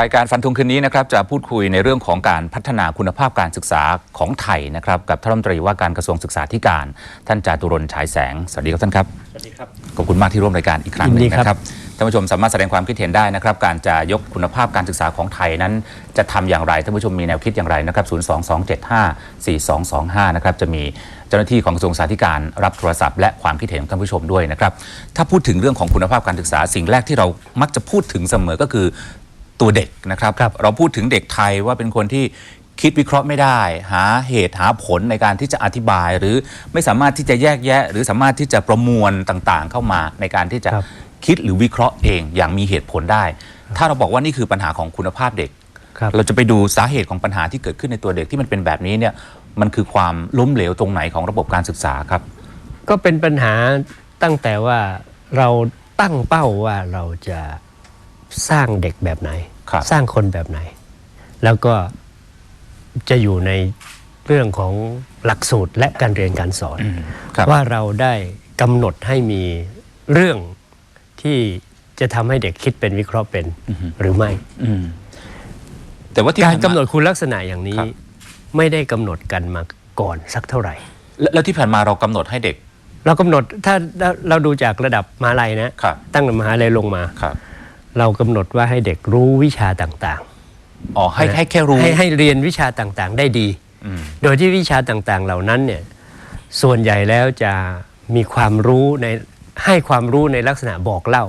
รายการฟันธงคืนนี้นะครับจะพูดคุยในเรื่องของการพัฒนาคุณภาพการศึกษาของไทยนะครับกับท่านรัฐมนตรีว่าการกระทรวงศึกษาธิการ ท่านจาตุรนต์ฉายแสง สวัสดีครับท่านครับ สวัสดีครับ ขอบคุณมากที่ร่วมรายการอีกครั้งหยินึ่นดีงครับนะครับท่านผู้ชมสามารถแสดงความคิดเห็นได้นะครับ การจะยกคุณภาพการศึกษาของไทยนั้น จะทำอย่างไรท่านผู้ชมมีแนวคิดอย่างไรนะครับ 022754225 นะครับจะมีเจ้าหน้าที่ของกระทรวงศึกษาธิการรับโทรศัพท์และความคิดเห็นของท่านผู้ชมด้วยนะครับถ้าพูดถึงเรื่องของคุณภาพการศึกษาสิ่งแรกที่เรามักจะพูดถึงเสมอก็คือ ตัวเด็กนะครับครับเราพูดถึงเด็กไทยว่าเป็นคนที่คิดวิเคราะห์ไม่ได้ หาเหตุหาผลในการที่จะอธิบาย หรือไม่สามารถที่จะแยกแยะ หรือสามารถที่จะประมวลต่างๆ เข้ามาในการที่จะครับคิดหรือวิเคราะห์เองอย่างมีเหตุผลได้ ถ้าเราบอกว่านี่คือปัญหาของคุณภาพเด็กครับเราจะไปดูสาเหตุของปัญหาที่เกิดขึ้นในตัวเด็กที่มันเป็นแบบนี้เนี่ยมันคือความล้มเหลวตรงไหนของระบบการศึกษาครับ ก็เป็นปัญหาตั้งแต่ว่าเราตั้งเป้าว่าเราจะสร้างเด็กแบบไหนครับ สร้างคนแบบไหน แล้วก็จะอยู่ในเรื่องของหลักสูตรและการเรียนการสอนอืมครับว่าเราได้กำหนดให้มีเรื่องที่จะทำให้เด็กคิดเป็นวิเคราะห์เป็นหรือไม่อืมแต่ว่าที่การผ่นมกำหนดคุณลักษณะอย่างนี้ครับไม่ได้กำหนดกันมาก่อนสักเท่าไหร่แล้วแล้วที่ผ่านมาเรากำหนดให้เด็ก เรากำหนดถ้าเราเราดูจากระดับมหาลัยนะครับตั้งแต่มหาลัยลงมาครับ เรากำหนดว่าให้เด็กรู้วิชาต่างอ๋อให้นะให้แค่รู้ๆให้ให้เรียนวิชาต่างๆ ได้ดี อืม โดยที่วิชาต่างๆ เหล่านั้นเนี่ยส่วนใหญ่แล้วจะมีความรู้ในให้ความรู้ในลักษณะบอกเล่า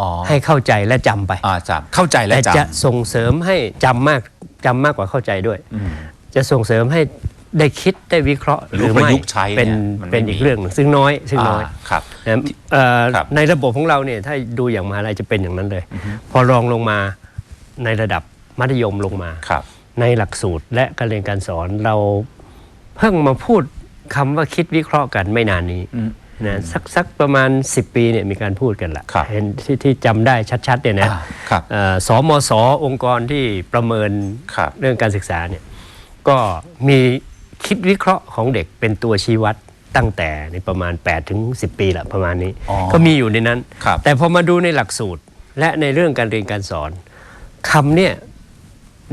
อ๋อให้เข้าใจและจำไป อ่าจำเข้าใจและแต่จำจะส่งเสริมให้จำมากจำมากกว่าเข้าใจด้วยอืมจะส่งเสริมให้ ได้คิดได้วิเคราะห์หรือไม่ประยุกต์ใช้เนี่ยเป็นมันไม่เป็นมีอีกเรื่องหนึ่งซึ่งน้อยซึ่งน้อยาครับนะเอ่อครับในระบบของเราเนี่ยถ้าดูอย่างมหาลัยจะเป็นอย่างนั้นเลย พอรองลงมาในระดับมัธยมลงมาครับในหลักสูตรและการเรียนการสอนเราเพิ่งมาพูดคำว่าคิดวิเคราะห์กันไม่นานนี้อืมนะสักสักประมาณ 10 ปีเนี่ยมีการพูดกันละครับเห็นที่ที่จำได้ชัดๆเนี่ยนะอ่าครับเอ่อสมสองค์กรที่ประเมินครับเรื่องการศึกษาเนี่ยก็มี คิดวิเคราะห์ของเด็กเป็นตัวชี้วัดตั้งแต่ในประมาณ8ถึง10 ปีละประมาณนี้อ๋อก็มีอยู่ในนั้นครับแต่พอมาดูในหลักสูตร และในเรื่องการเรียนการสอนคำเนี่ย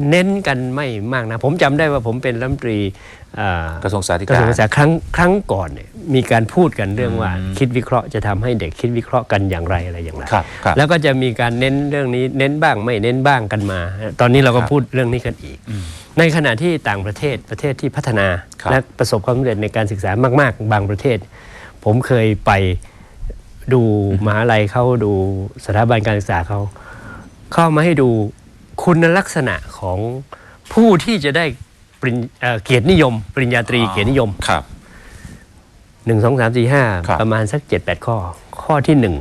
เน้นกันไม่มากนะ ผมจำได้ว่าผมเป็นรัฐมนตรีอ่ากระทรวงสาธารณกระทรวงสุศึขกษาครั้งครั้งก่อนเนี่ยมีการพูดกันเรื่องว่าคิดวิเคราะห์จะทำให้เด็กคิดวิเคราะห์กันอย่างไรอะไรอย่างไรครับครับแล้วก็จะมีการเน้นเรื่องนี้เน้นบ้างไม่เน้นบ้างกันมา ตอนนี้เราก็ครับพูดเรื่องนี้กันอีก ในขณะที่ต่างประเทศประเทศที่พัฒนาครับและประสบความสำเร็จในการศึกษามาก ๆ บางประเทศ ผมเคยไปดูมหาลัยเขาดูสถาบันการศึกษาเขาเข้ามาให้ดู คุณลักษณะของผู้ที่จะได้ปริญเอ่อเกียรตินิยม ปริญญาตรีเกียรตินิยมครับ หนึ่งสองสามสี่ห้าครับ ประมาณสักเจ็ดแปดข้อ ข้อที่หนึ่ง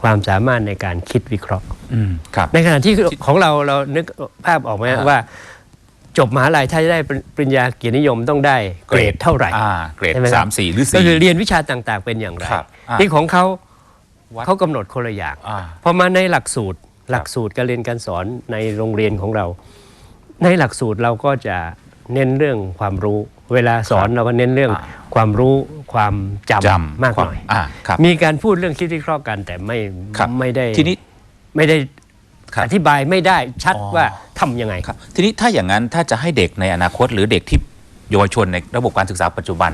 ความสามารถในการคิดวิเคราะห์ อืมครับ ในขณะที่ของเราเรานึกภาพออกไหมอ่า ว่า จบมหาลัยถ้าจะได้ปริญญาเกียรตินิยมต้องได้เกรดเท่าไหร่ อ่าเกรดใช่ไหมคสารับมสี่หรือก็สี่ คือเรียนวิชาต่างๆเป็นอย่างไรครับอ่า ที่ของเขาวัดเขากำหนดคนละอย่าง อ่า พอมาในหลักสูตร หลักสูตรการเรียนการสอนในโรงเรียนของเรา ในหลักสูตรเราก็จะเน้นเรื่องความรู้ เวลาสอนเราก็เน้นเรื่องอ่าความรู้ความจจำำมากควหน่อยอ่าครับมีการพูดเรื่องคิดวิเคราะห์กันแต่ไม่ครับไม่ได้ทีนี้ไม่ได้ครับอธิบายไม่ได้ชัดอ๋อว่าทำยังไงครับ ทีนี้ถ้าอย่างนั้นถ้าจะให้เด็กในอนาคต หรือเด็กที่เยาวชนในระบบการศึกษาปัจจุบัน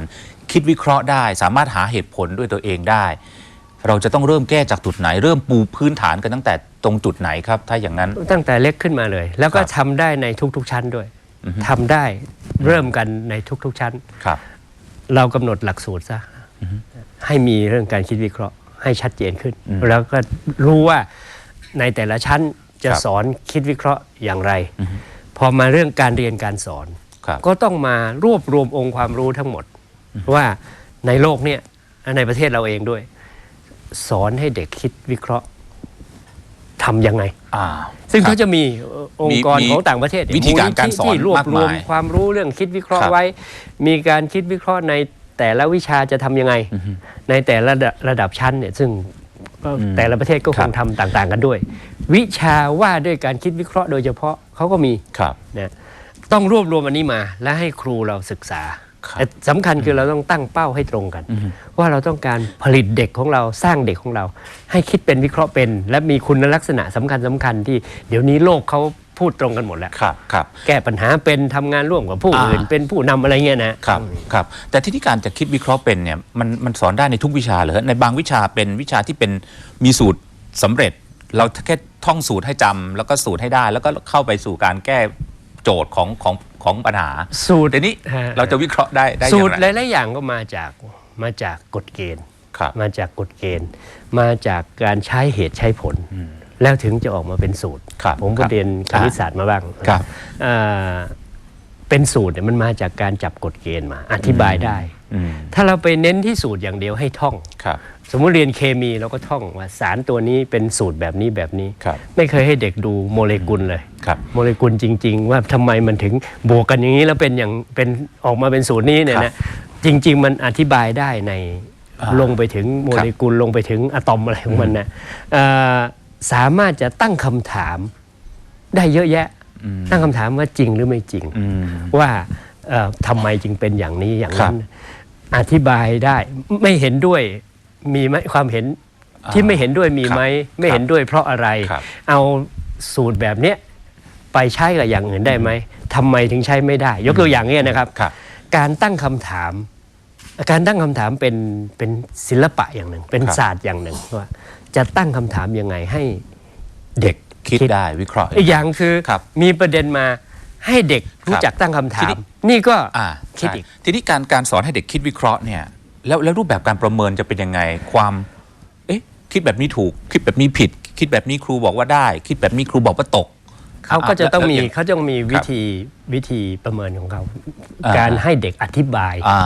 คิดวิเคราะห์ได้ สามารถหาเหตุผลด้วยตัวเองได้ เราจะต้องเริ่มแก้จากจุดไหน เริ่มปูพื้นฐานกันตั้งแต่ตรงจุดไหนครับ ถ้าอย่างนั้น ตั้งแต่เล็กขึ้นมาเลย แล้วก็ครับทำได้ในทุกๆชั้นด้วยอือฮึ ทำได้เริ่มกันในทุกๆชั้น ครับ เรากำหนดหลักสูตรซะให้มีเรื่องการคิดวิเคราะห์ให้ชัดเจนขึ้น อืมแล้วก็รู้ว่าในแต่ละชั้นจะครับสอนคิดวิเคราะห์อย่างไร พอมาเรื่องการเรียนการสอน ครับก็ต้องมารวบรวมองค์ความรู้ทั้งหมด ว่าในโลกเนี่ยในประเทศเราเองด้วย สอนให้เด็กคิดวิเคราะห์ทำยังไง อ่า ซึ่งครับเขาจะมีเอ่อองค์กรมีของต่างประเทศวิธีการการสอนที่รวบรวมมากมายความรู้เรื่องคิดวิเคราะครัห์บไว้ มีการคิดวิเคราะห์ในแต่ละวิชาจะทำยังไง ในแต่ละระดับระดับชั้นเนี่ยซึ่งก็แต่ละประเทศก็คครับงทำต่างๆกันด้วย วิชาว่าด้วยการคิดวิเคราะห์โดยเฉพาะเขาก็มี ครับ นะต้องรวบรวมอันนี้มาและให้ครูเราศึกษาครับ แต่สำคัญคือเราต้องตั้งเป้าให้ตรงกันอืมว่าเราต้องการผลิตเด็กของเราสร้างเด็กของเรา ให้คิดเป็นวิเคราะห์เป็น และมีคุณลักษณะสำคัญสำคัญที่เดี๋ยวนี้โลกเขาพูดตรงกันหมดแล้วครับครับแก้ปัญหาเป็นทำงานร่วมกับผู้อ่าอื่น เป็นผู้นำอะไรเงี้ยนะครับครับแต่ที่ที่การจะคิดวิเคราะห์เป็นเนี่ยมันมันสอนได้ในทุกวิชาเหรอในบางวิชาเป็นวิชาที่เป็นมีสูตรสำเร็จ เราแค่ท่องสูตรให้จำแล้วก็สูตรให้ได้ แล้วก็เข้าไปสู่การแก้ โจทย์ของของของปัญหา สูตรเดี๋ยวนี้ฮะ เราจะวิเคราะห์ได้ได้อสูย่าตงรไรหลายๆอย่างก็มาจากมาจากกฎเกณฑ์ ครับมาจากกฎเกณฑ์ มาจากการใช้เหตุใช้ผลอืมแล้วถึงจะออกมาเป็นสูตร ครับผมคก็รับเรียนคณิตศาสตร์มาบ้างครับอ่าเป็นสูตรเนี่ยมันมาจากการจับกฎเกณฑ์มา อธิบายได้ อืมถ้าเราไปเน้นที่สูตรอย่างเดียวให้ท่อง ครับ สมมุติเรียนเคมีเราก็ท่องว่าสารตัวนี้เป็นสูตรแบบนี้แบบนี้ ครับไม่เคยให้เด็กดูโมเลกุลเลย ครับโมเลกุลจริง ๆ ว่าทำไมมันถึงบวกกันอย่างนี้แล้วเป็นอย่างเป็นออกมาเป็นสูตรนี้เนี่ยนะจริง ๆ มันอธิบายได้ในอ่าลงไปถึงโมเลกุลลงไปถึงอะตอมอะไรของมันนะเอ่อสามารถจะตั้งคำถามได้เยอะแยะ อืม ตั้งคำถามว่าจริงหรือไม่จริง อืม ว่าเอ่อทำไมจึงเป็นอย่างนี้อย่างครันั้บนอธิบายได้ไม่เห็นด้วย มีไหมความเห็นอ่าที่ไม่เห็นด้วยมีไหมครับไม่เห็นด้วยเพราะอะไรครับเอาสูตรแบบเนี้ยไปใช้กับอย่างอื่นได้ไหมทำไมถึงใช้ไม่ได้ ยกตัวอย่างเนี้ยนะครับครับการตั้งคำถาม การตั้งคำถามเป็นเป็นศิลปะอย่างหนึ่ง เป็นครับศาสตร์อย่างหนึ่งว่าจะตั้งคำถามยังไงให้เด็กคิดได้วิเคราะห์อีกอย่างคือครับมีประเด็นมาให้เด็กรู้ครับจักตั้งคำถาทีมนี้นี่ก็อ่าคิดใช่อีกทีนี้การการสอนให้เด็กคิดวิเคราะห์เนี่ย แล้วแล้วรูปแบบการประเมินจะเป็นยังไงความ เอ๊ะ คิดแบบนี้ถูก คิดแบบนี้ผิด คิดแบบนี้ครูบอกว่าได้ คิดแบบนี้ครูบอกว่าตกเขาก็จะต้องมีแล้วแล้วเขาต้องมีควิรับธีวิธีประเมินของเขาอ่าการให้เด็กอธิบายอ่า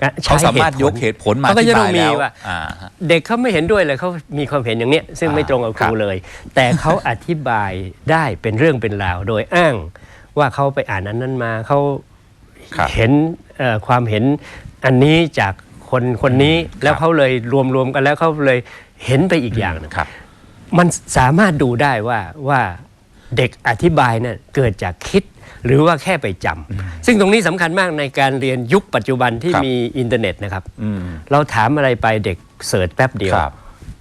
การใช้เขาสามารถผลยกเหตุผลมาเขาก็อธิจะต้อบางยมีแล้วว่าอ่าฮะเด็กเขาไม่เห็นด้วยเลยเขามีความเห็นอย่างเนี้ยซึ่งอ่าไม่ตรงกับคครัรูบเลย แต่เขาอธิบายได้เป็นเรื่องเป็นราว โดยอ้างว่าเขาไปอ่านอันนั้นมาเขาครับเห็นเอ่อความเห็นอันนี้จาก คนคนนี้แล้วเขาเลยรวมรวมๆกันแล้วเขาเลยเห็นไปอีกอย่างหนึงครับ มันสามารถดูได้ว่าว่าเด็กอธิบายเนี่ยเกิดจากคิดหรือว่าแค่ไปจำซึ่งตรงนี้สำคัญมากในการเรียนยุคปัจจุบันที่ครับมีอินเทอร์เน็ตนะครับอืมเราถามอะไรไปเด็กเสิร์ชแป๊บเดียวครับ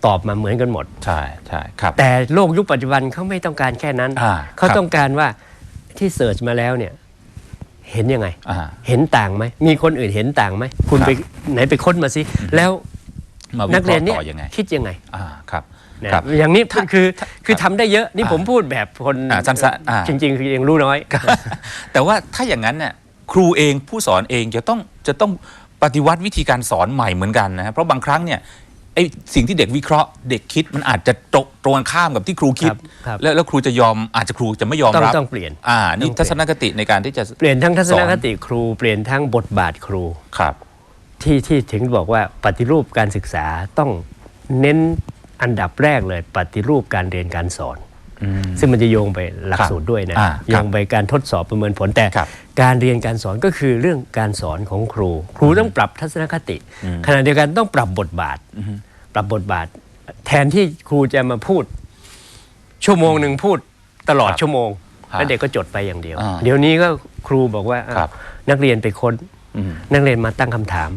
ตอบมาเหมือนกันหมด ใช่ใช่ครับ แต่โลกยุคปัจจุบันเขาไม่ต้องการแค่นั้นอ่าเขาครับต้องการว่าที่เสิร์ชมาแล้วเนี่ย เห็นยังไง อ่า เห็นต่างไหมมีคนอื่นเห็นต่างไหมคุณครับ ไปไหนไปค้นมาสิแล้วมาวินักเคเรียราะนห์เนี่ยต่อยังไงคิดยังไงอ่าครับครับอย่างนี้คือคือคือครับทำได้เยอะนี่อ่าผมพูดแบบคนอ่าสั้นๆอ่า จริงๆคือยังรู้น้อย แต่ว่าถ้าอย่างนั้นเนี่ยครูเองผู้สอนเองจะต้องจะต้องปฏิวัติวิธีการสอนใหม่เหมือนกันนะครับเพราะบางครั้งเนี่ย ไอ้สิ่งที่เด็กวิเคราะห์เด็กคิดมันอาจจะตรงตรงกันข้ามกับที่ครูคิด ครับครับแล้วแล้วครูจะยอมอาจจะครูจะไม่ยอมต้องรับต้องเปลี่ยนอ่านี่ต้องเปลี่ยนทัศนคติในการที่จะเปลี่ยนทั้งทัศนสอนคติครูเปลี่ยนทั้งบทบาทครูครับ ที่ที่ถึงบอกว่าปฏิรูปการศึกษาต้องเน้นอันดับแรกเลยปฏิรูปการเรียนการสอนอืม ซึ่งมันจะโยงไปหลักครับสูตรด้วยนะอ่าโยงไปการทดสอบประเมินผลแต่ครับการเรียนการสอนก็คือเรื่องการสอนของครู ครูต้องปรับทัศนคติอืมขณะเดียวกันต้องปรับบทบาทอืมปรับบทบาท แทนที่ครูจะมาพูด ชั่วโมงหนึ่งพูดตลอดครับชั่วโมงครับแล้วเด็กก็จดไปอย่างเดียวอ่าเดี๋ยวนี้ก็ครูบอกว่าครับนักเรียนไปค้นอืมนักเรียนมาตั้งคำถาม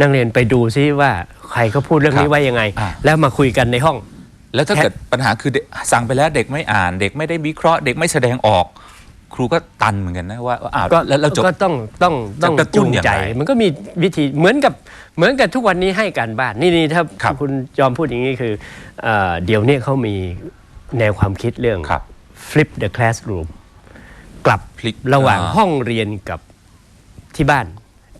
นักเรียนไปดูซิว่าใครเขาพูดเรื่องคนี้รับไว้ยังไงอ่าแล้วมาคุยกันในห้อง แล้วถ้าแค่เกิดปัญหาคือเด็กสั่งไปแล้วเด็กไม่อ่าน เด็กไม่ได้วิเคราะห์เด็กไม่แสดงออก ครูก็ตันเหมือนกันนะว่าอ้าวก็แล้วเราจบก็ต้องต้องต้องจะกระตุ้จูนงอย่างไรใจ มันก็มีวิธีเหมือนกับเหมือนกับทุกวันนี้ให้การบ้านนี่นี่ถ้าครับคุณจอมพูดอย่างนี้คือเอ่อเดี๋ยวนี้เขามีแนวความคิดเรื่องครับ flip the classroom กลับพลิกระหว่างอ่าห้องเรียนกับที่บ้าน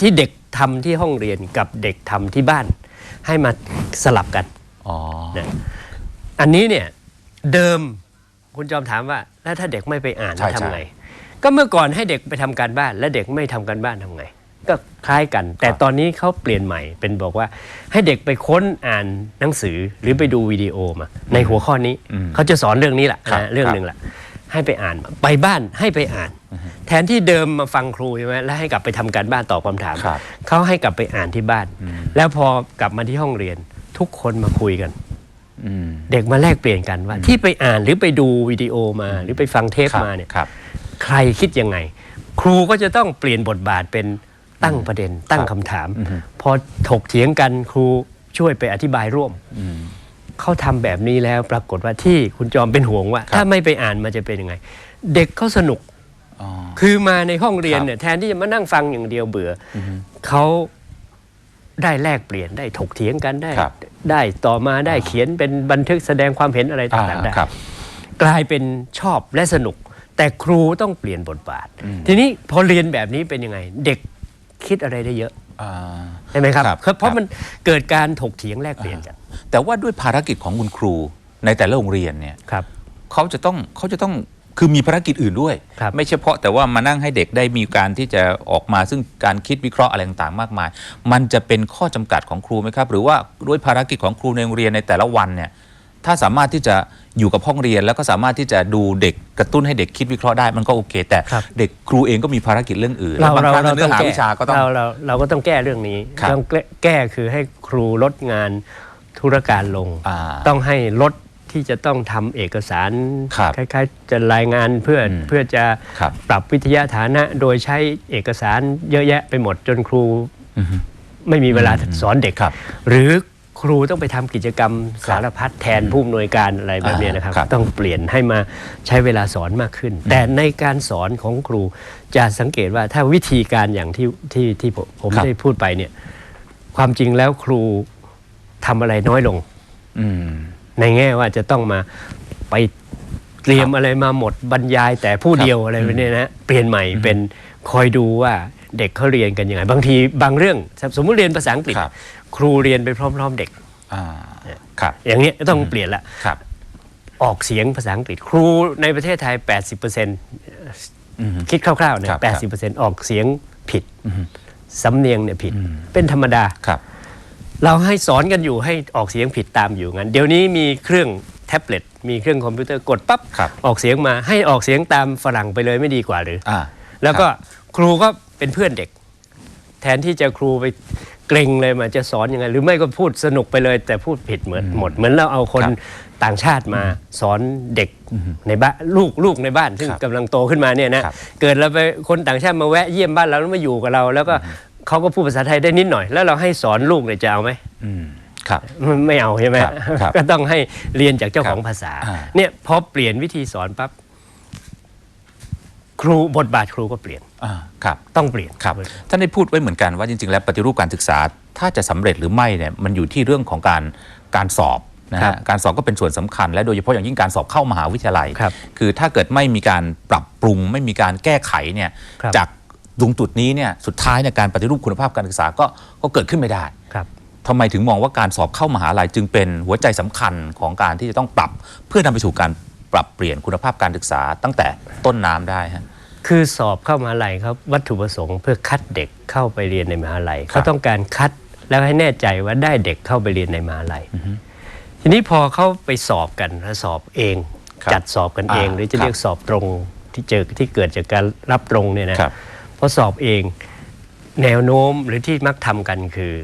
ที่เด็กทำที่ห้องเรียนกับเด็กทำที่บ้าน ให้มาสลับกันอ๋อนะ อันนี้เนี่ยเดิมคุณจอมถามว่า แล้วถ้าเด็กไม่ไปอ่านใช่ทำใช่ไง ก็เมื่อก่อนให้เด็กไปทำการบ้าน และเด็กไม่ทำการบ้านทำไง ก็คล้ายกัน แต่ตอนนี้เขาเปลี่ยนใหม่เป็นบอกว่า ให้เด็กไปค้นอ่านหนังสือหรือไปดูวิดีโอมา ในหัวข้อนี้อืมเขาจะสอนเรื่องนี้แหละครับนะเรื่องหนึ่งแหละให้ไปอ่านมาไปบ้านให้ไปอ่าน แทนที่เดิมมาฟังครูใช่ไหมแล้วให้กลับไปทำการบ้านตอบคำถามครับเขาให้กลับไปอ่านที่บ้านอืมแล้วพอกลับมาที่ห้องเรียนทุกคนมาคุยกันอืม เด็กมาแลกเปลี่ยนกันว่า ที่ไปอ่านหรือไปดูวิดีโอมาหรือไปฟังเทปครับมาเนี่ยครับใครคิดยังไง ครูก็จะต้องเปลี่ยนบทบาทเป็นตั้งประเด็น ตั้งครับคำถามอือฮึพอถกเถียงกันครูช่วยไปอธิบายร่วมอืมเขาทำแบบนี้แล้วปรากฏว่าที่คุณจอมเป็นห่วงว่าครับถ้าไม่ไปอ่านมันจะเป็นยังไง เด็กเขาสนุกอ๋อคือมาในห้องเรียนครับเนี่ยแทนที่จะมานั่งฟังอย่างเดียวเบื่อออฮึเขา ได้แลกเปลี่ยนได้ถกเถียงกันได้ ครับได้ต่อมาได้เขียนเป็นบันทึกแสดงความเห็นอะไรอ่าต่างๆได้ครับกลายเป็นชอบและสนุก แต่ครูต้องเปลี่ยนบทบาทอืมทีนี้พอเรียนแบบนี้เป็นยังไง เด็กคิดอะไรได้เยอะอ่าใช่ไหมครับครับ เพราะครับมันเกิดการถกเถียงแลกเปลี่ยนกันแต่ว่าด้วยภารกิจของคุณครูในแต่ละโรงเรียนเนี่ย ครับ เขาจะต้องเขาจะต้อง คือมีภารกิจอื่นด้วยครับไม่เฉพาะแต่ว่ามานั่งให้เด็กได้มีการที่จะออกมาซึ่งการคิดวิเคราะห์อะไรต่างๆมากมาย มันจะเป็นข้อจำกัดของครูไหมครับ หรือว่าด้วยภารกิจของครูในโรงเรียนในแต่ละวันเนี่ยถ้าสามารถที่จะอยู่กับห้องเรียน แล้วก็สามารถที่จะดูเด็กกระตุ้นให้เด็กคิดวิเคราะห์ได้มันก็โอเค แต่ครับเด็กครูเองก็มีภารกิจเรื่องอื่นแล้วบางครั้งเนื้อหาวิชาก็ต้องเราเราเราก็ต้องแก้เรื่องนี้ครับต้องแก้แก้คือให้ครูลดงานธุรการลงอ่าต้องให้ลด ที่จะต้องทำเอกสารครับคล้ายๆ จะรายงานเพื่ออมเพื่อจะครับปรับวิทยาฐานะ โดยใช้เอกสารเยอะแยะไปหมดจนครูอือฮึไม่มีเวลาสอนเด็กครับหรือครูต้องไปทำกิจกรรมสารพัดแทนผู้อำนวยการอะไรแบบเนี้ยนะครับครับ ต้องเปลี่ยนให้มาใช้เวลาสอนมากขึ้น แต่ในการสอนของครูจะสังเกตว่าถ้าวิธีการอย่างที่ที่ที่ผมผมครับได้พูดไปเนี่ย ความจริงแล้วครูทำอะไรน้อยลง อืม ในแง่ว่าจะต้องมาไปเตรียมอะไรมาหมดบรรยายแต่ผู้เดียวอะไรแบบนี้นะเปลี่ยนใหม่เป็นคอยดูว่าเด็กเขาเรียนกันยังไง บางทีบางเรื่องสมมุติเรียนภาษาอังกฤษ ครับครูเรียนไปพร้อม ๆ เด็กอ่าครับอย่างเงี้ยต้องเปลี่ยนละครับออกเสียงภาษาอังกฤษ ครูในประเทศไทย 80%อืมคิดคร่าวๆเนี่ยครับ80%ออกเสียงผิดอืมสำเนียงเนี่ยผิดอืมเป็นธรรมดาครับ เราให้สอนกันอยู่ให้ออกเสียงผิดตามอยู่งั้น เดี๋ยวนี้มีเครื่องแท็บเล็ตมีเครื่องคอมพิวเตอร์กดปั๊บครับออกเสียงมาให้ออกเสียงตามฝรั่งไปเลยไม่ดีกว่าหรืออ่าแล้วก็ครูก็เป็นเพื่อนเด็ก แทนที่จะครูไปเกรงเลยมาจะสอนยังไง หรือไม่ก็พูดสนุกไปเลย แต่พูดผิดเหมือนหมด เหมือนเราเอาคนครับต่างชาติมาสอนเด็กในบ้านลูกลูกในบ้าน ซึ่งครับกำลังโตขึ้นมาเนี่ยนะครับเกิดเราไปคนต่างชาติมาแวะเยี่ยมบ้านเราแล้วมาอยู่กับเรา แล้วก็ เขาก็พูดภาษาไทยได้นิดหน่อย แล้วเราให้สอนลูกเนี่ยจะเอาไหมอืมครับมันไม่เอาใช่ไหมครับครับก็ต้องให้เรียนจากเจ้าของภาษาอ่าเนี่ยพอเปลี่ยนวิธีสอนปั๊บครูบทบาทครูก็เปลี่ยนอ่าครับต้องเปลี่ยนครับท่านได้พูดไว้เหมือนกันว่าจริง ๆ แล้วปฏิรูปการศึกษา ถ้าจะสำเร็จหรือไม่เนี่ยมันอยู่ที่เรื่องของการการสอบนะครัฮะบการสอบก็เป็นส่วนสำคัญ และโดยเฉพาะอย่างยิ่งการสอบเข้ามหาวิทยาลัยครับคือถ้าเกิดไม่มีการปรับปรุง ไม่มีการแก้ไขเนี่ยครับจาก ตรงจุดนี้เนี่ยสุดท้ายเนี่ยการปฏิรูปคุณภาพการศึกษาก็ก็เกิดขึ้นไม่ได้ครับทำไมถึงมองว่าการสอบเข้ามหาลัยจึงเป็นหัวใจสำคัญของการที่จะต้องปรับ เพื่อนำไปสู่การปรับเปลี่ยนคุณภาพการศึกษาตั้งแต่ต้นน้ำได้ฮะคือสอบเข้ามหาลัยครับวัตถุประสงค์เพื่อคัดเด็กเข้าไปเรียนในมหาลัยครับเขาต้องการคัดแล้วให้แน่ใจว่าได้เด็กเข้าไปเรียนในมหาลัยทีนี้พอเขาไปสอบกันแล้วสอบเองครับจัดสอบกันเองอ่าหรือจะครับเรียกสอบตรงที่เจอที่เกิดจากการรับตรงเนี่ยนะครับ พอสอบเอง แนวโน้มหรือที่มักทำกันคือ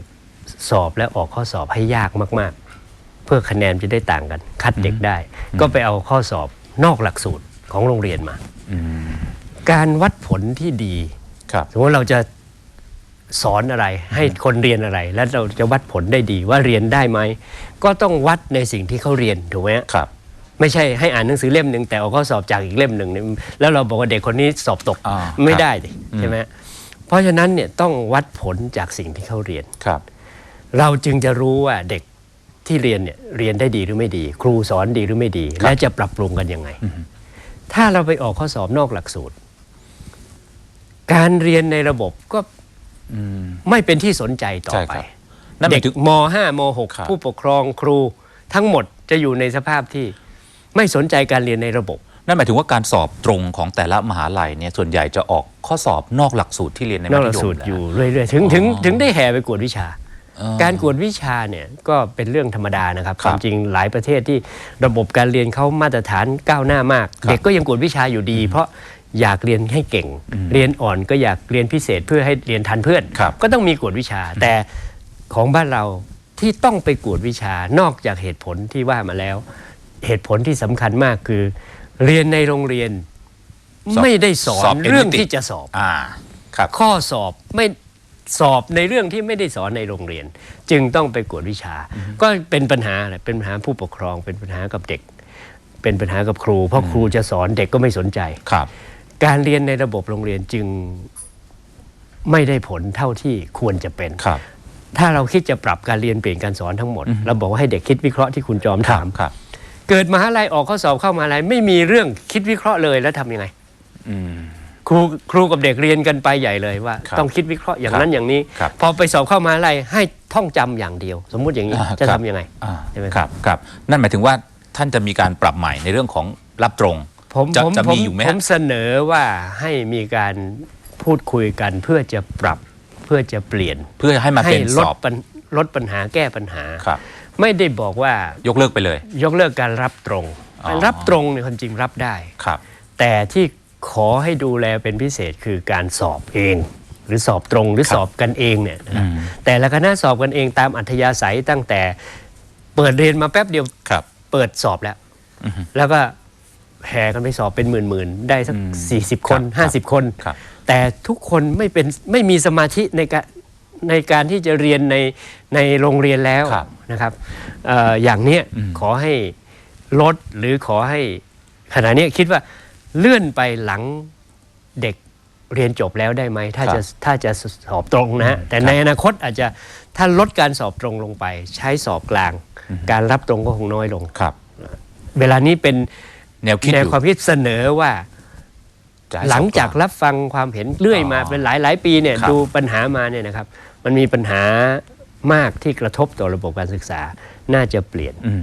สอบและออกข้อสอบให้ยากมาก ๆ เพื่อคะแนนจะได้ต่างกัน คัดเด็กได้ ก็ไปเอาข้อสอบนอกหลักสูตรของโรงเรียนมาอืมการวัดผลที่ดีครับสมมติเราจะสอนอะไร ให้คนเรียนอะไร แล้วเราจะวัดผลได้ดีว่าเรียนได้ไหม ก็ต้องวัดในสิ่งที่เขาเรียนถูกไหมฮะครับ ไม่ใช่ให้อ่านหนังสือเล่มหนึ่งแต่เอาข้อสอบจากอีกเล่มหนึ่งเนี่ยแล้วเราบอกว่าเด็กคนนี้สอบตกอ่าไม่ครับได้ดิใช่ไหมฮะเพราะฉะนั้นเนี่ยต้องวัดผลจากสิ่งที่เขาเรียน ครับ เราจึงจะรู้ว่าเด็กที่เรียนเนี่ยเรียนได้ดีหรือไม่ดี ครูสอนดีหรือไม่ดี และจะปรับปรุงกันยังไง ถ้าเราไปออกข้อสอบนอกหลักสูตร การเรียนในระบบก็อืม ไม่เป็นที่สนใจต่อใช่ไป ครับ นั่นหเด็มากยถึง ม .5 ม ครับ .6 ผู้ปกครองครูทั้งหมดจะอยู่ในสภาพที่ ไม่สนใจการเรียนในระบบ นั่นหมายถึงว่าการสอบตรงของแต่ละมหาลัยเนี่ยส่วนใหญ่จะออกข้อสอบนอกหลักสูตรที่เรียนในนมัอกธหลักยมสูตรนะอยู่เรื่อยๆถึงถึงอ๋อถึงได้แห่ไปกวดวิชา เออ การกวดวิชาเนี่ยก็เป็นเรื่องธรรมดานะครับคครับวามจริงหลายประเทศที่ระบบการเรียนเขามาตรฐานก้าวหน้ามาก ครับเด็กก็ยังกวดวิชาอยู่ดี เพราะอยากเรียนให้เก่ง เรียนอ่อนก็อยากเรียนพิเศษเพื่อให้เรียนทันเพื่อน ครับ ก็ต้องมีกวดวิชา แต่ของบ้านเราที่ต้องไปกวดวิชานอกจากเหตุผลที่ว่ามาแล้ว เหตุผลที่สำคัญมากคือ เรียนในโรงเรียน สอบไม่ได้สอสอนบเรื่อง NVT ที่จะสอบ อ่าครับ ข้อสอบไม่สอบในเรื่องที่ไม่ได้สอนในโรงเรียน จึงต้องไปกวดวิชา ก็เป็นปัญหาแหละเป็นปัญหาผู้ปกครองเป็นปัญหากับเด็ก เป็นปัญหากับครู เพราะครูจะสอนเด็กก็ไม่สนใจ ครับ การเรียนในระบบโรงเรียนจึงไม่ได้ผลเท่าที่ควรจะเป็น ครับ ถ้าเราคิดจะปรับการเรียนเปลี่ยนการสอนทั้งหมด เราบอกว่าให้เด็กคิดวิเคราะห์ที่คุณจอมครัถาบมครับ เกิดมหาลัยออกข้อสอบเข้ามหาลัยไม่มีเรื่องคิดวิเคราะห์เลยแล้วทำยังไงอืมครูครูกับเด็กเรียนกันไปใหญ่เลยว่าครับต้องคิดวิเคราะห์อย่างครับนั้นอย่างนี้ครับพอไปสอบเข้ามหาลัยให้ท่องจำอย่างเดียว สมมุติอย่างนี้อ่าจะครับทำยังไงอ่าใช่ไหมครับครับนั่นหมายถึงว่าท่านจะมีการปรับใหม่ในเรื่องของรับตรงผมจะผมจะผมมีอยู่ไหมผฮะมเสนอว่าให้มีการพูดคุยกันเพื่อจะปรับเพื่อจะเปลี่ยน เพื่อให้มาเป็นลสดอบปัญลดปัญหาแก้ปัญหาครับ ไม่ได้บอกว่ายกเลิกไปเลย ยกเลิกการรับตรงอ๋อ รับตรงเนี่ยความจริงรับได้ ครับ แต่ที่ขอให้ดูแลเป็นพิเศษคือการสอบเอง หรือสอบตรงหรือครับสอบกันเองเนี่ยนะครับอืมแต่ละคณะสอบกันเองตามอัธยาศัยตั้งแต่เปิดเรียนมาแป๊บเดียวครับ เปิดสอบแล้วอือฮึแล้วก็แห่กันไปสอบเป็นหมื่นๆได้สักอืมสี่สิบคนครับห้าสิบคน ครับ แต่ทุกคนไม่เป็นไม่มีสมาธิในการ ในการที่จะเรียนในในโรงเรียนแล้วครับนะครับเอ่ออย่างเนี้ยอืมขอให้ลดหรือขอให้ขณะเนี้ยคิดว่าเลื่อนไปหลังเด็กเรียนจบแล้วได้ไหมถ้าครับจะถ้าจะสอบตรงนะฮะแต่ครับในอนาคตอาจจะถ้าลดการสอบตรงลงไป ใช้สอบกลาง การรับตรงก็คงน้อยลงครับ เวลานี้เป็นแนวคิดแนอวยู่ความคิดเสนอว่าจะให้หลังจากสอบรับฟังความเห็นเรื่อยมาอ๋อเป็นหลายหลายๆปีเนี่ยครับดูปัญหามาเนี่ยนะครับ มันมีปัญหามากที่กระทบต่อระบบการศึกษาน่าจะเปลี่ยนอืม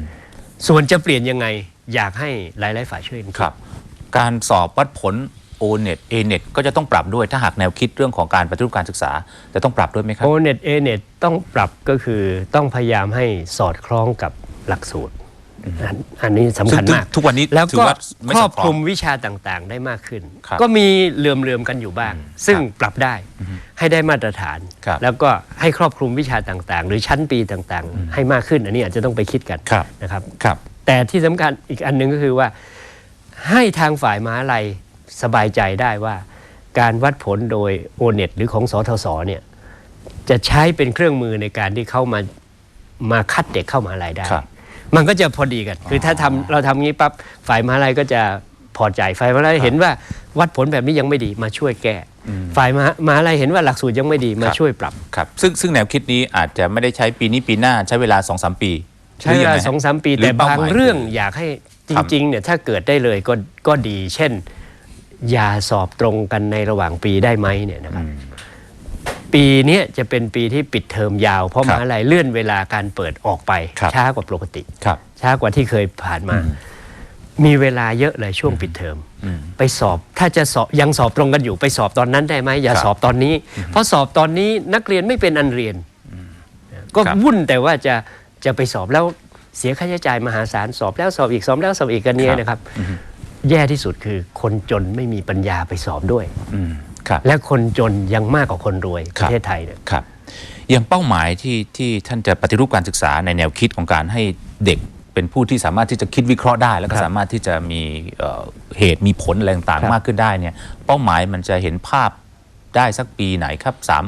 ส่วนจะเปลี่ยนยังไงอยากให้หลายๆฝ่ายช่วยกันดครับ การสอบวัดผล o n e t a n e t ก็จะต้องปรับด้วยถ้าหากแนวคิดเรื่องของการปฏิรูปการศึกษาจะต้องปรับด้วยไหมครับโอเน็ตเอเน็ตต้องปรับก็คือต้องพยายามให้สอดคล้องกับหลักสูตร อันอันนี้สำคัญซึ่งมาก ทุกวันนี้แล้วถือก็ว่าไม่ครสออบดคล้องคลุมวิชาต่างๆ ได้มากขึ้นครับก็มีเหลื่อมๆกันอยู่บ้าง ซึ่งปรับได้ให้ได้มาตรฐานครับแล้วก็ให้ครอบคลุมวิชาต่างๆ หรือชั้นปีต่างๆ ให้มากขึ้น อันนี้อาจจะต้องไปคิดกันครับนะครับครับ แต่ที่สำคัญอีกอันหนึ่งก็คือว่า ให้ทางฝ่ายมหาลัยสบายใจได้ว่าการวัดผลโดยโอเน็ตหรือของสทศเนี่ยจะใช้เป็นเครื่องมือในการที่เข้ามามาคัดเด็กเข้ามหาลัยได้ครับ มันก็จะพอดีกัน คือถ้าทำเราทำงี้ปั๊บฝ่ายมหาลัยก็จะพอใจฝ่ายมหาลัยเห็นว่าวัดผลแบบนี้ยังไม่ดีมาช่วยแก้ฝ่ายมหามหาลัยเห็นว่าหลักสูตรยังไม่ดีมาครับช่วยปรับครับซึ่งซึ่งแนวคิดนี้อาจจะไม่ได้ใช้ปีนี้ปีหน้าใช้เวลา2อสปี ใช้เวลาหรืยัไฮะสองสามปีหรือแต่เป้บางหมยเรื่องคือยากให้จครับริงๆเนี่ยถ้าเกิดได้เลยก็ก็ดี เช่น อย่าสอบตรงกันในระหว่างปีได้ไหมเนี่ยนะครับ ปีเนี้ยจะเป็นปีที่ปิดเทอมยาว เพราะคมรับหาลัยเลื่อนเวลาการเปิดออกไปครับช้ากว่าปกติครับช้ากว่าที่เคยผ่านมา มีเวลาเยอะเลยช่วงปิดเทอมอืมไปสอบถ้าจะสอบยังสอบตรงกันอยู่ไปสอบตอนนั้นได้ไหมอย่าครับสอบตอนนี้ เพราะสอบตอนนี้นักเรียนไม่เป็นอันเรียน ก็ครับวุ่นแต่ว่าจะจะไปสอบแล้วเสียค่าใช้จ่ายมหาศาลสอบแล้วสอบอีกสอบแล้วสอบอีกกันเนี้ยนะครับ แย่ที่สุดคือคนจนไม่มีปัญญาไปสอบด้วยอืม ครับ และคนจนยังมากกว่าคนรวยคปรับ ระเทศไทยเนี่ย ครับอย่างเป้าหมายที่ที่ท่านจะปฏิรูปการศึกษาในแนวคิดของการให้เด็กเป็นผู้ที่สามารถที่จะคิดวิเคราะห์ได้ แล้วก็ครับ สามารถที่จะมีเอ่อเหตุมีผลอะไรต่างครับๆมากขึ้นได้เนี่ยเป้าหมายมันจะเห็นภาพได้สักปีไหนครับสาม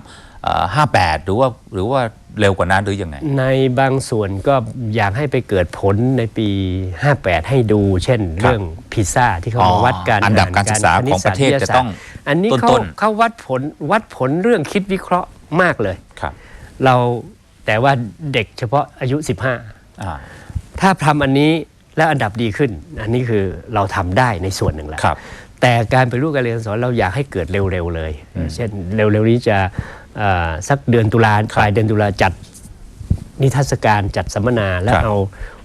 ห้าแปดหรือว่าหรือว่าเร็วกว่านั้นหรือยังไง ในบางส่วนก็อยากให้ไปเกิดผลในปี 58 ให้ดู เช่น เรื่องพิซซ่าที่เขาอ๋อมาวัดการอันดับอ่การศึกษาคณิของประเทศศาสตจะต้องวิทยาศาสตร์อันนี้เขาต้นๆเขาวัดผลวัดผลเรื่องคิดวิเคราะห์มากเลยครับ เราแต่ว่าเด็กเฉพาะอายุ 15อ่าถ้าทำอันนี้แล้วอันดับดีขึ้น อันนี้คือเราทำได้ในส่วนหนึ่งแล้วครับแต่การไปรูปการเรียนการสอนเราอยากให้เกิดเร็วๆเลย เช่นเร็วๆนี้จะเอ่อ สักเดือนตุลาปลายเดือนตุลาจัดนิทรรศการจัดสัมมนาแล้วครับเอา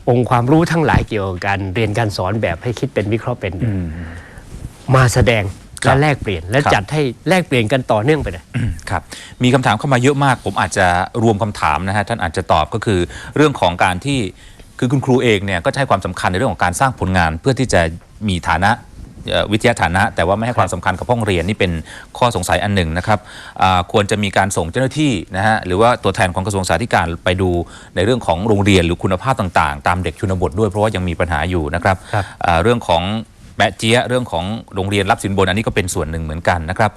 องค์ความรู้ทั้งหลายเกี่ยวกับการเรียนการสอนแบบให้คิดเป็นวิเคราะห์เป็นเนี่ยมาแสดงครัและบแลกเปลี่ยนและครับจัดให้แลกเปลี่ยนกันต่อเนื่องไปเลยครับมีคำถามเข้ามาเยอะมาก ผมอาจจะรวมคำถามนะฮะท่านอาจจะตอบก็คือเรื่องของการที่คือคุณครูเองเนี่ยก็จะให้ความสำคัญในเรื่องของการสร้างผลงานเพื่อที่จะมีฐานะเอ่อ วิทยาฐานะ แต่ว่าไม่ให้ความสำคัญกับห้องเรียนนี่เป็นข้อสงสัยอันหนึ่งนะครับอ่าควรจะมีการส่งเจ้าหน้าที่นะฮะหรือว่าตัวแทนของกระทรวงสาธารณสุขไปดูในเรื่องของโรงเรียนหรือคุณภาพต่างๆ ตามเด็กชนบทด้วยเพราะว่ายังมีปัญหาอยู่นะครับครับอ่าเรื่องของแปะเจี๊ยะเรื่องของโรงเรียนรับสินบนอันนี้ก็เป็นส่วนหนึ่งเหมือนกันนะครับ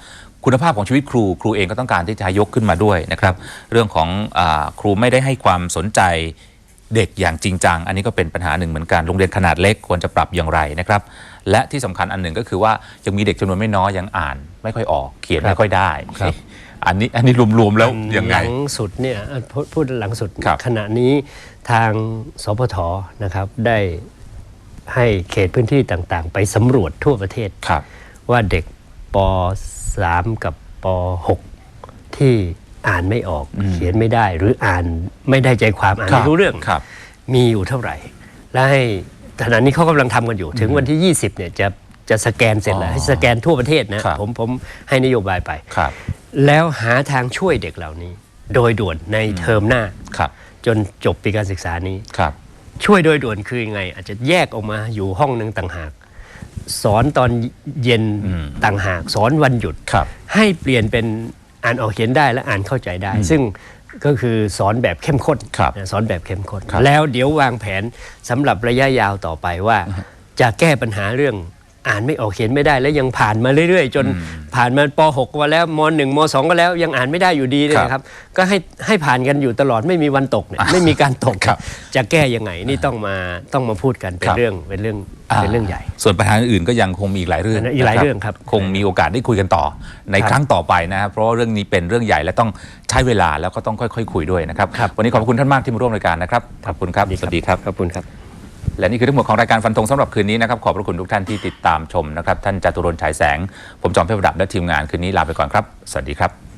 คุณภาพของชีวิตครูครูเองก็ต้องการที่จะยกขึ้นมาด้วยนะครับ เรื่องของอาครูไม่ได้ให้ความสนใจเด็กอย่างจริงจัง อันนี้ก็เป็นปัญหาหนึ่งเหมือนกันโรงเรียนขนาดเล็กควรจะปรับอย่างไรนะครับ และที่สำคัญอันหนึ่งก็คือว่ายังมีเด็กจำนวนไม่น้อยยังอ่าน ไม่ค่อยออกเขียนครับไม่ค่อยได้ครับอันนี้อันนี้รวมๆแล้วยังไงหลังสุดเนี่ยเอ่อพูดพูดหลังสุดครับขณะนี้ทางสพทนะครับได้ให้เขตพื้นที่ต่างๆ ไปสำรวจทั่วประเทศครับว่าเด็กป .3 กับป .6 ที่อ่านไม่ออกเขียนไม่ได้ หรืออ่านไม่ได้ใจความอ่านครับไม่รู้เรื่องครับมีอยู่เท่าไหร่ และให้ ขณะนี้เขากำลังทำกันอยู่ ถึงวันที่ 20เนี่ยจะจะสแกนเสร็จแล้วอ๋อให้สแกนทั่วประเทศนะครับ ผมผมให้นโยบายไป ครับ แล้วหาทางช่วยเด็กเหล่านี้ โดยด่วนในเทอมหน้า ครับ จนจบปีการศึกษานี้ ครับ ช่วยโดยด่วนคือยังไง อาจจะแยกออกมาอยู่ห้องหนึ่งต่างหาก สอนตอนเย็นอืมต่างหาก สอนวันหยุด ครับ ให้เปลี่ยนเป็นอ่านออกเขียนได้และอ่านเข้าใจได้ ซึ่ง ก็คือสอนแบบเข้มข้นครับนะสอนแบบเข้มข้นครับแล้วเดี๋ยววางแผนสำหรับระยะยาวต่อไปว่า จะแก้ปัญหาเรื่อง อ่านไม่ออกเขียนไม่ได้แล้วยังผ่านมาเรื่อยๆ จนผ่านมาป .6 มาแล้วม .1 ม .2 ก็แล้วยังอ่านไม่ได้อยู่ดีเนี่ยครับนะครับ ก็ให้ให้ผ่านกันอยู่ตลอดไม่มีวันตกเนี่ยไม่มีการตกครับจะแก้ยังไงนี่ต้องมาต้องมาพูดกันเป็นครับเรื่องเป็นเรื่องเป็นเรื่องใหญ่ ส่วนปัญหาอื่นๆก็ยังคงมีอีกหลายเรื่องอีกหลายนะเรื่องครับ คงมีโอกาสได้คุยกันต่อ ในครับครั้งต่อไปนะครับเพราะว่าเรื่องนี้เป็นเรื่องใหญ่และต้องใช้เวลาแล้วก็ต้องค่อย ๆ คุยด้วยนะครับครับ วันนี้ขอบคุณท่านมากที่มาร่วมรายการนะครับขอบคุณครับสวัสดีครับขอบคุณครับ และนี่คือทั้งหมดของรายการฟันธงสำหรับคืนนี้นะครับขอบพระคุณทุกท่านที่ติดตามชมนะครับท่านจตุรนฉายแสง ผมจอมเพชรประดับและทีมงานคืนนี้ลาไปก่อนครับ สวัสดีครับ